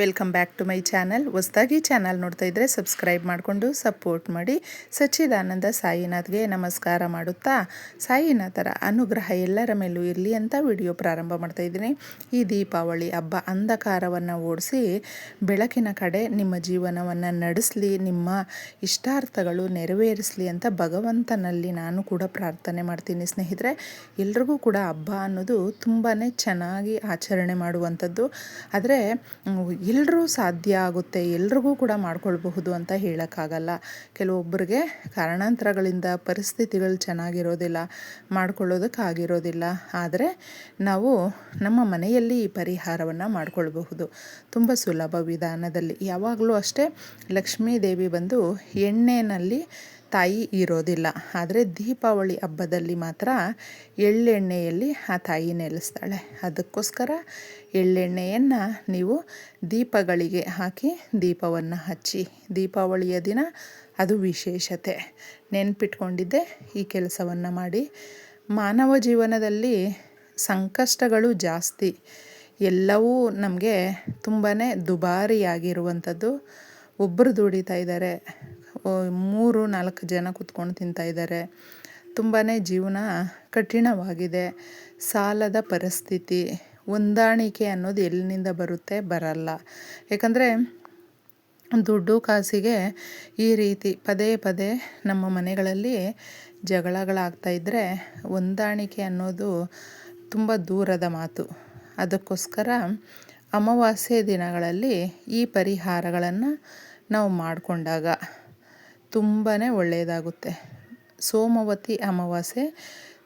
Welcome back to my channel ಹೊಸದಾಗಿ channel ನೋಡ್ತಾ ಇದ್ದರೆ ಸಬ್ಸ್ಕ್ರೈಬ್ ಮಾಡಿಕೊಂಡು ಸಪೋರ್ಟ್ ಮಾಡಿ. ಸಚ್ಚಿದಾನಂದ ಸಾಯಿನಾಥ್ಗೆ ನಮಸ್ಕಾರ ಮಾಡುತ್ತಾ? ಸಾಯಿನಾಥರ ಅನುಗ್ರಹ ಎಲ್ಲರ ಮೇಲೂ ಇರಲಿ ಅಂತ ವಿಡಿಯೋ ಪ್ರಾರಂಭ ಮಾಡ್ತಾ ಇದ್ದೀನಿ. ಈ ದೀಪಾವಳಿ ಹಬ್ಬ ಅಂಧಕಾರವನ್ನು ಓಡಿಸಿ, ಬೆಳಕಿನ ಕಡೆ ನಿಮ್ಮ ಜೀವನವನ್ನು ನಡೆಸಲಿ, ನಿಮ್ಮ ಇಷ್ಟಾರ್ಥಗಳು ನೆರವೇರಿಸಲಿ ಅಂತ ಭಗವಂತನಲ್ಲಿ ನಾನು ಕೂಡ ಪ್ರಾರ್ಥನೆ ಮಾಡ್ತೀನಿ ಸ್ನೇಹಿತರೆ. ಎಲ್ರಿಗೂ ಕೂಡ ಹಬ್ಬ ಅನ್ನೋದು ತುಂಬಾ ಚೆನ್ನಾಗಿ ಆಚರಣೆ ಮಾಡುವಂಥದ್ದು. ಆದರೆ ಎಲ್ಲರೂ ಸಾಧ್ಯ ಆಗುತ್ತೆ, ಎಲ್ರಿಗೂ ಕೂಡ ಮಾಡ್ಕೊಳ್ಬಹುದು ಅಂತ ಹೇಳೋಕ್ಕಾಗಲ್ಲ. ಕೆಲವೊಬ್ಬರಿಗೆ ಕಾರಣಾಂತರಗಳಿಂದ ಪರಿಸ್ಥಿತಿಗಳು ಚೆನ್ನಾಗಿರೋದಿಲ್ಲ, ಮಾಡ್ಕೊಳ್ಳೋದಕ್ಕಾಗಿರೋದಿಲ್ಲ. ಆದರೆ ನಾವು ನಮ್ಮ ಮನೆಯಲ್ಲಿ ಈ ಪರಿಹಾರವನ್ನು ಮಾಡಿಕೊಳ್ಬಹುದು. ತುಂಬ ಸುಲಭ ವಿಧಾನದಲ್ಲಿ. ಯಾವಾಗಲೂ ಅಷ್ಟೇ ಲಕ್ಷ್ಮೀ ದೇವಿ ಬಂದು ಎಣ್ಣೆಯಲ್ಲಿ ತಾಯಿ ಇರೋದಿಲ್ಲ. ಆದರೆ ದೀಪಾವಳಿ ಹಬ್ಬದಲ್ಲಿ ಮಾತ್ರ ಎಳ್ಳೆಣ್ಣೆಯಲ್ಲಿ ಆ ತಾಯಿ ನೆಲೆಸ್ತಾಳೆ. ಅದಕ್ಕೋಸ್ಕರ ಎಳ್ಳೆಣ್ಣೆಯನ್ನು ನೀವು ದೀಪಗಳಿಗೆ ಹಾಕಿ ದೀಪವನ್ನು ಹಚ್ಚಿ. ದೀಪಾವಳಿಯ ದಿನ ಅದು ವಿಶೇಷತೆ. ನೆನ್ಪಿಟ್ಕೊಂಡಿದ್ದೆ ಈ ಕೆಲಸವನ್ನು ಮಾಡಿ. ಮಾನವ ಜೀವನದಲ್ಲಿ ಸಂಕಷ್ಟಗಳು ಜಾಸ್ತಿ. ಎಲ್ಲವೂ ನಮಗೆ ತುಂಬಾ ದುಬಾರಿಯಾಗಿರುವಂಥದ್ದು. ಒಬ್ಬರು ದುಡಿತಾ ಇದ್ದಾರೆ. ಮೂರು, ನಾಲ್ಕು ಜನ ಕೂತ್ಕೊಂಡು ತಿಂತಾಯಿದ್ದಾರೆ ತುಂಬಾ ಜೀವನ ಕಠಿಣವಾಗಿದೆ. ಸಾಲದ ಪರಿಸ್ಥಿತಿ, ಹೊಂದಾಣಿಕೆ ಅನ್ನೋದು ಎಲ್ಲಿನಿಂದ ಬರುತ್ತೆ? ಬರಲ್ಲ. ಯಾಕಂದರೆ ದುಡ್ಡು, ಕಾಸಿಗೆ ಈ ರೀತಿ ಪದೇ ಪದೇ ನಮ್ಮ ಮನೆಗಳಲ್ಲಿ ಜಗಳಗಳಾಗ್ತಾ ಇದ್ದರೆ ಹೊಂದಾಣಿಕೆ ಅನ್ನೋದು ತುಂಬ ದೂರದ ಮಾತು. ಅದಕ್ಕೋಸ್ಕರ ಅಮಾವಾಸ್ಯೆ ದಿನಗಳಲ್ಲಿ ಈ ಪರಿಹಾರಗಳನ್ನು ನಾವು ಮಾಡಿಕೊಂಡಾಗ ತುಂಬಾ ಒಳ್ಳೆಯದಾಗುತ್ತೆ. ಸೋಮವತಿ ಅಮಾವಾಸ್ಯೆ,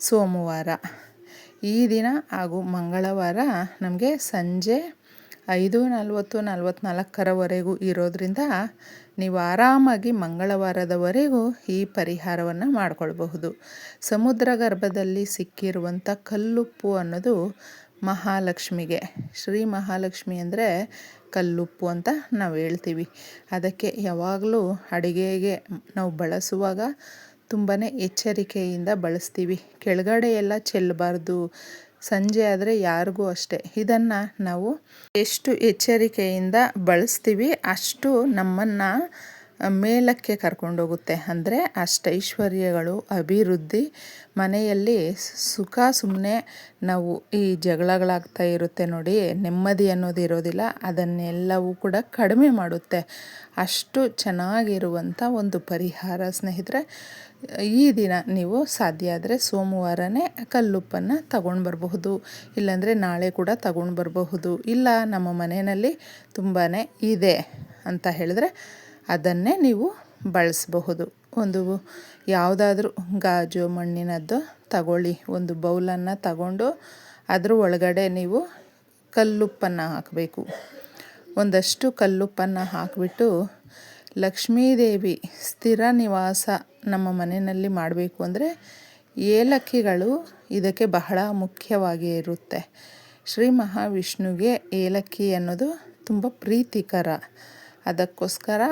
ಸೋಮವಾರ. ಈ ದಿನ ಹಾಗೂ ಮಂಗಳವಾರ ನಮಗೆ ಸಂಜೆ ಐದು ನಲ್ವತ್ತು ನಲ್ವತ್ನಾಲ್ಕರವರೆಗೂ ಇರೋದರಿಂದ ನೀವು ಆರಾಮಾಗಿ ಮಂಗಳವಾರದವರೆಗೂ ಈ ಪರಿಹಾರವನ್ನು ಮಾಡಿಕೊಳ್ಬಹುದು. ಸಮುದ್ರ ಗರ್ಭದಲ್ಲಿ ಸಿಕ್ಕಿರುವಂಥ ಕಲ್ಲುಪ್ಪು ಅನ್ನೋದು ಮಹಾಲಕ್ಷ್ಮಿಗೆ. ಶ್ರೀ ಮಹಾಲಕ್ಷ್ಮಿ ಅಂದರೆ ಕಲ್ಲುಪ್ಪು ಅಂತ ನಾವು ಹೇಳ್ತೀವಿ. ಅದಕ್ಕೆ ಯಾವಾಗಲೂ ಅಡುಗೆಗೆ ನಾವು ಬಳಸುವಾಗ ತುಂಬಾ ಎಚ್ಚರಿಕೆಯಿಂದ ಬಳಸ್ತೀವಿ. ಕೆಳಗಡೆ ಎಲ್ಲ ಚೆಲ್ಲಬಾರ್ದು ಸಂಜೆ ಆದರೆ ಯಾರಿಗೂ ಅಷ್ಟೇ. ಇದನ್ನು ನಾವು ಎಷ್ಟು ಎಚ್ಚರಿಕೆಯಿಂದ ಬಳಸ್ತೀವಿ ಅಷ್ಟು ನಮ್ಮನ್ನು ಮೇಲಕ್ಕೆ ಕರ್ಕೊಂಡೋಗುತ್ತೆ. ಅಂದರೆ ಅಷ್ಟೈಶ್ವರ್ಯಗಳು, ಅಭಿವೃದ್ಧಿ, ಮನೆಯಲ್ಲಿ ಸುಖ ಸುಮ್ಮನೆ ನಾವು ಈ ಜಗಳಗಳಾಗ್ತಾ ಇರುತ್ತೆ ನೋಡಿ, ನೆಮ್ಮದಿ ಅನ್ನೋದು ಇರೋದಿಲ್ಲ. ಅದನ್ನೆಲ್ಲವೂ ಕೂಡ ಕಡಿಮೆ ಮಾಡುತ್ತೆ. ಅಷ್ಟು ಚೆನ್ನಾಗಿರುವಂಥ ಒಂದು ಪರಿಹಾರ ಸ್ನೇಹಿತರೆ, ಈ ದಿನ ನೀವು ಸಾಧ್ಯ ಆದರೆ ಸೋಮವಾರನೇ ಕಲ್ಲುಪ್ಪನ್ನು ತಗೊಂಡು ಬರಬಹುದು. ಇಲ್ಲಾಂದರೆ ನಾಳೆ ಕೂಡ ತಗೊಂಡು ಬರಬಹುದು. ಇಲ್ಲ, ನಮ್ಮ ಮನೆಯಲ್ಲಿ ತುಂಬಾ ಇದೆ ಅಂತ ಹೇಳಿದ್ರೆ ಅದನ್ನೇ ನೀವು ಬಳಸಬಹುದು. ಒಂದು ಯಾವುದಾದ್ರೂ ಗಾಜು, ಮಣ್ಣಿನದ್ದು ತಗೊಳ್ಳಿ. ಒಂದು ಬೌಲನ್ನು ತಗೊಂಡು ಅದರ ಒಳಗಡೆ ನೀವು ಕಲ್ಲುಪ್ಪನ್ನು ಹಾಕಬೇಕು. ಒಂದಷ್ಟು ಕಲ್ಲುಪ್ಪನ್ನು ಹಾಕಿಬಿಟ್ಟು ಲಕ್ಷ್ಮೀದೇವಿ ಸ್ಥಿರ ನಿವಾಸ ನಮ್ಮ ಮನೆಯಲ್ಲಿ ಮಾಡಬೇಕು ಅಂದರೆ ಏಲಕ್ಕಿಗಳು ಇದಕ್ಕೆ ಬಹಳ ಮುಖ್ಯವಾಗಿ ಇರುತ್ತೆ. ಶ್ರೀ ಮಹಾವಿಷ್ಣುವಿಗೆ ಏಲಕ್ಕಿ ಅನ್ನೋದು ತುಂಬ ಪ್ರೀತಿಕರ ಅದಕ್ಕೋಸ್ಕರ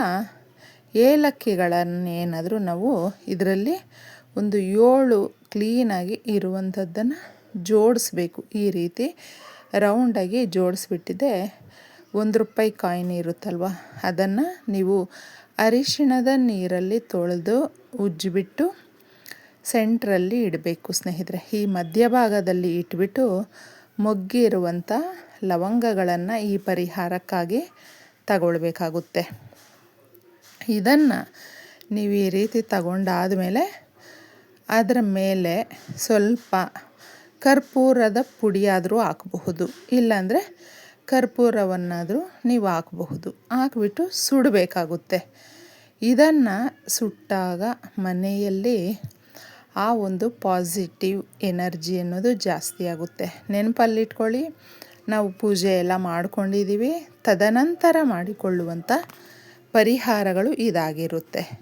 ಏಲಕ್ಕಿಗಳನ್ನೇನಾದರೂ ನಾವು ಇದರಲ್ಲಿ ಒಂದು ಏಳು ಕ್ಲೀನಾಗಿ ಇರುವಂಥದ್ದನ್ನು ಜೋಡಿಸ್ಬೇಕು. ಈ ರೀತಿ ರೌಂಡಾಗಿ ಜೋಡಿಸ್ಬಿಟ್ಟಿದೆ ಒಂದು ರೂಪಾಯಿ ಕಾಯಿನ್ ಇರುತ್ತಲ್ವ? ಅದನ್ನು ನೀವು ಅರಿಶಿಣದ ನೀರಲ್ಲಿ ತೊಳೆದು ಉಜ್ಜಿಬಿಟ್ಟು ಸೆಂಟ್ರಲ್ಲಿ ಇಡಬೇಕು ಸ್ನೇಹಿತರೆ. ಈ ಮಧ್ಯಭಾಗದಲ್ಲಿ ಇಟ್ಬಿಟ್ಟು ಮೊಗ್ಗಿರುವಂಥ ಲವಂಗಗಳನ್ನು ಈ ಪರಿಹಾರಕ್ಕಾಗಿ ತಗೊಳ್ಬೇಕಾಗುತ್ತೆ. ಇದನ್ನು ನೀವು ಈ ರೀತಿ ತಗೊಂಡಾದಮೇಲೆ ಅದರ ಮೇಲೆ ಸ್ವಲ್ಪ ಕರ್ಪೂರದ ಪುಡಿಯಾದರೂ ಹಾಕಬಹುದು. ಇಲ್ಲಾಂದರೆ ಕರ್ಪೂರವನ್ನಾದರೂ ನೀವು ಹಾಕಬಹುದು. ಹಾಕ್ಬಿಟ್ಟು ಸುಡಬೇಕಾಗುತ್ತೆ. ಇದನ್ನು ಸುಟ್ಟಾಗ ಮನೆಯಲ್ಲಿ ಆ ಒಂದು ಪಾಸಿಟಿವ್ ಎನರ್ಜಿ ಅನ್ನೋದು ಜಾಸ್ತಿ ಆಗುತ್ತೆ. ನೆನಪಲ್ಲಿಟ್ಕೊಳ್ಳಿ. ನಾವು ಪೂಜೆ ಎಲ್ಲ ಮಾಡಿಕೊಂಡಿದ್ದೀವಿ. ತದನಂತರ ಮಾಡಿಕೊಳ್ಳುವಂಥ ಪರಿಹಾರಗಳು ಇದಾಗಿರುತ್ತೆ.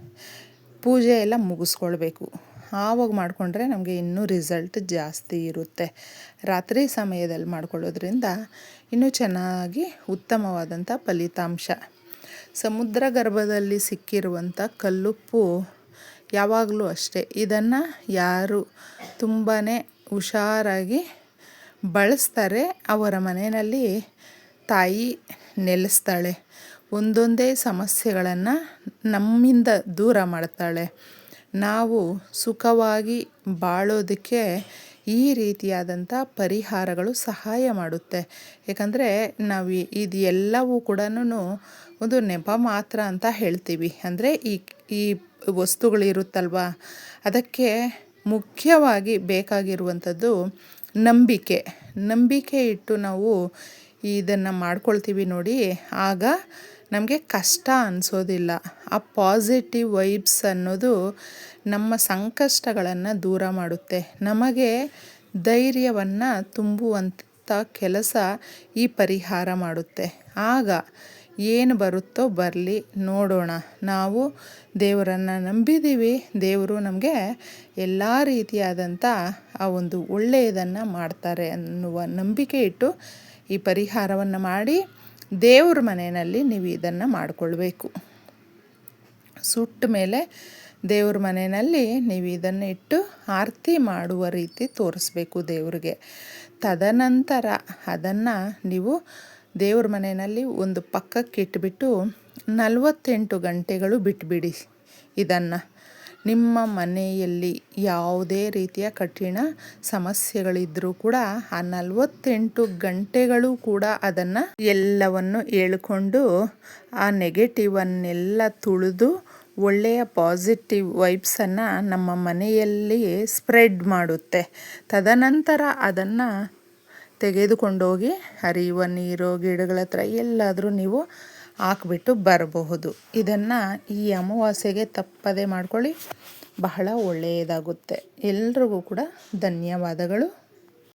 ಪೂಜೆ ಎಲ್ಲ ಮುಗಿಸ್ಕೊಳ್ಬೇಕು. ಆವಾಗ ಮಾಡಿಕೊಂಡ್ರೆ ನಮಗೆ ಇನ್ನೂ ರಿಸಲ್ಟ್ ಜಾಸ್ತಿ ಇರುತ್ತೆ. ರಾತ್ರಿ ಸಮಯದಲ್ಲಿ ಮಾಡ್ಕೊಳ್ಳೋದ್ರಿಂದ ಇನ್ನೂ ಚೆನ್ನಾಗಿ ಉತ್ತಮವಾದಂಥ ಫಲಿತಾಂಶ. ಸಮುದ್ರ ಗರ್ಭದಲ್ಲಿ ಸಿಕ್ಕಿರುವಂಥ ಕಲ್ಲುಪ್ಪು ಯಾವಾಗಲೂ ಅಷ್ಟೇ. ಇದನ್ನು ಯಾರು ತುಂಬಾ ಹುಷಾರಾಗಿ ಬಳಸ್ತಾರೆ, ಅವರ ಮನೆಯಲ್ಲಿ ತಾಯಿ ನೆಲೆಸ್ತಾಳೆ. ಒಂದೊಂದೇ ಸಮಸ್ಯೆಗಳನ್ನು ನಮ್ಮಿಂದ ದೂರ ಮಾಡ್ತಾಳೆ. ನಾವು ಸುಖವಾಗಿ ಬಾಳೋದಕ್ಕೆ ಈ ರೀತಿಯಾದಂಥ ಪರಿಹಾರಗಳು ಸಹಾಯ ಮಾಡುತ್ತೆ. ಏಕೆಂದರೆ ನಾವು ಇದು ಎಲ್ಲವೂ ಕೂಡ ಒಂದು ನೆಪ ಮಾತ್ರ ಅಂತ ಹೇಳ್ತೀವಿ. ಅಂದರೆ ಈ ಈ ವಸ್ತುಗಳಿರುತ್ತಲ್ವ, ಅದಕ್ಕೆ ಮುಖ್ಯವಾಗಿ ಬೇಕಾಗಿರುವಂಥದ್ದು ನಂಬಿಕೆ. ನಂಬಿಕೆ ಇಟ್ಟು ನಾವು ಇದನ್ನು ಮಾಡ್ಕೊಳ್ತೀವಿ ನೋಡಿ. ಆಗ ನಮಗೆ ಕಷ್ಟ ಅನಿಸೋದಿಲ್ಲ. ಆ ಪಾಸಿಟಿವ್ ವೈಬ್ಸ್ ಅನ್ನೋದು ನಮ್ಮ ಸಂಕಷ್ಟಗಳನ್ನು ದೂರ ಮಾಡುತ್ತೆ. ನಮಗೆ ಧೈರ್ಯವನ್ನು ತುಂಬುವಂಥ ಕೆಲಸ ಈ ಪರಿಹಾರ ಮಾಡುತ್ತೆ. ಆಗ ಏನು ಬರುತ್ತೋ ಬರಲಿ, ನೋಡೋಣ. ನಾವು ದೇವರನ್ನು ನಂಬಿದ್ದೀವಿ. ದೇವರು ನಮಗೆ ಎಲ್ಲ ರೀತಿಯಾದಂಥ ಆ ಒಂದು ಒಳ್ಳೆಯದನ್ನು ಮಾಡ್ತಾರೆ ಅನ್ನುವ ನಂಬಿಕೆ ಇಟ್ಟು ಈ ಪರಿಹಾರವನ್ನು ಮಾಡಿ ದೇವ್ರ ಮನೆಯಲ್ಲಿ ನೀವು ಇದನ್ನು ಮಾಡಿಕೊಳ್ಬೇಕು. ಸುಟ್ಟ ಮೇಲೆ ದೇವ್ರ ಮನೆಯಲ್ಲಿ ನೀವು ಇದನ್ನು ಇಟ್ಟು ಆರತಿ ಮಾಡುವ ರೀತಿ ತೋರಿಸ್ಬೇಕು ದೇವ್ರಿಗೆ. ತದನಂತರ ಅದನ್ನು ನೀವು ದೇವ್ರ ಮನೆಯಲ್ಲಿ ಒಂದು ಪಕ್ಕಕ್ಕೆ ಇಟ್ಬಿಟ್ಟು ನಲವತ್ತೆಂಟು ಗಂಟೆಗಳು ಬಿಟ್ಬಿಡಿ. ಇದನ್ನು ನಿಮ್ಮ ಮನೆಯಲ್ಲಿ ಯಾವುದೇ ರೀತಿಯ ಕಠಿಣ ಸಮಸ್ಯೆಗಳಿದ್ದರೂ ಕೂಡ ಆ ನಲವತ್ತೆಂಟು ಗಂಟೆಗಳು ಕೂಡ ಅದನ್ನು ಎಲ್ಲವನ್ನು ಹೇಳ್ಕೊಂಡು ಆ ನೆಗೆಟಿವನ್ನೆಲ್ಲ ತುಳಿದು ಒಳ್ಳೆಯ ಪಾಸಿಟಿವ್ ವೈಬ್ಸನ್ನು ನಮ್ಮ ಮನೆಯಲ್ಲಿ ಸ್ಪ್ರೆಡ್ ಮಾಡುತ್ತೆ. ತದನಂತರ ಅದನ್ನು ತೆಗೆದುಕೊಂಡೋಗಿ ಹರಿಯುವ ನೀರು, ಗಿಡಗಳ ಹತ್ರ ಎಲ್ಲಾದರೂ ನೀವು ಹಾಕ್ಬಿಟ್ಟು ಬರಬಹುದು. ಇದನ್ನು ಈ ಅಮಾವಾಸ್ಯೆಗೆ ತಪ್ಪದೆ ಮಾಡ್ಕೊಳ್ಳಿ. ಬಹಳ ಒಳ್ಳೆಯದಾಗುತ್ತೆ ಎಲ್ರಿಗೂ ಕೂಡ ಧನ್ಯವಾದಗಳು.